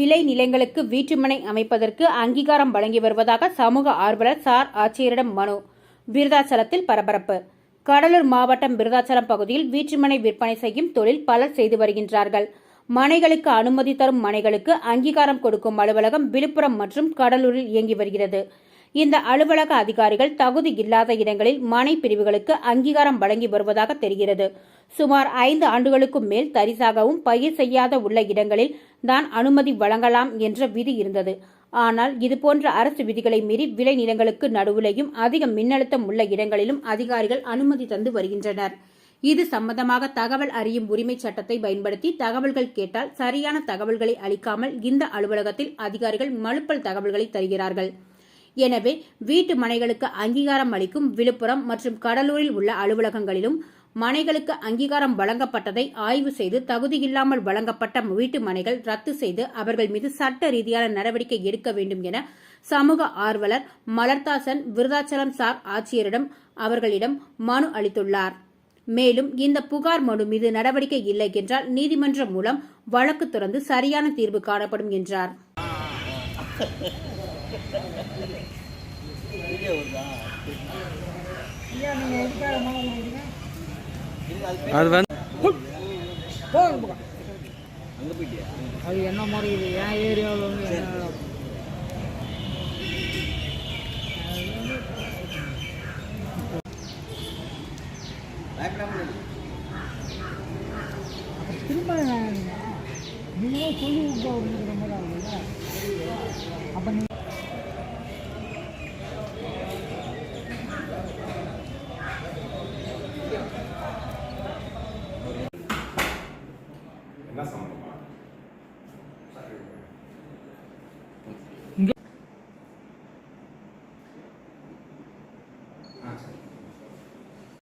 விளை நிலங்களுக்கு வீட்டுமனை அமைப்பதற்கு அங்கீகாரம் வழங்கி வருவதாக சமூக ஆர்வலர் சார் ஆட்சியரிடம் மனு. விருதாச்சலத்தில் பரபரப்பு. கடலூர் மாவட்டம் விருதாச்சலம் பகுதியில் வீட்டுமனை விற்பனை செய்யும் தொழில் பலர் செய்து வருகின்றார்கள். மனைகளுக்கு அனுமதி தரும் மனைகளுக்கு அங்கீகாரம் கொடுக்கும் அலுவலகம் விழுப்புரம் மற்றும் கடலூரில் இயங்கி வருகிறது. இந்த அலுவலக அதிகாரிகள் தகுதி இல்லாத இடங்களில் மனை பிரிவுகளுக்கு அங்கீகாரம் வழங்கி வருவதாக தெரிகிறது. சுமார் ஐந்து ஆண்டுகளுக்கும் மேல் தரிசாகவும் பயிர் செய்யாத உள்ள இடங்களில் தான் அனுமதி வழங்கலாம் என்ற விதி இருந்தது. ஆனால் இதுபோன்ற அரசு விதிகளை மீறி விளை நிலங்களுக்கு நடுவிலையும் அதிக மின்னழுத்தம் உள்ள இடங்களிலும் அதிகாரிகள் அனுமதி தந்து வருகின்றனர். இது சம்பந்தமாக தகவல் அறியும் உரிமை சட்டத்தை பயன்படுத்தி தகவல்கள் கேட்டால் சரியான தகவல்களை அளிக்காமல் இந்த அலுவலகத்தில் அதிகாரிகள் மழுப்பல் தகவல்களை தருகிறார்கள். எனவே வீட்டு மனைகளுக்கு அங்கீகாரம் அளிக்கும் விழுப்புரம் மற்றும் கடலூரில் உள்ள அலுவலகங்களிலும் மனைகளுக்கு அங்கீகாரம் வழங்கப்பட்டதை ஆய்வு செய்து தகுதியில்லாமல் வழங்கப்பட்ட வீட்டு மனைகள் ரத்து செய்து அவர்கள் மீது சட்ட ரீதியான நடவடிக்கை எடுக்க வேண்டும் என சமூக ஆர்வலர் மலர்தாசன் விருதாச்சலம் சார் ஆட்சியரிடம் அவர்களிடம் மனு அளித்துள்ளார். மேலும் இந்த புகார் மனு மீது நடவடிக்கை இல்லை என்றால் நீதிமன்றம் மூலம் வழக்கு தொடர்ந்து சரியான தீர்வு காணப்படும் என்றார். அது வந்து போங்க அது என்ன மாதிரி இது என் ஏரியாவில் வந்து திரும்ப நீங்களும் சொல்லி விட்டு அப்படிங்கிற மாதிரி ஆகுதுல்ல அப்போ நீ என்ன சம்பந்தமா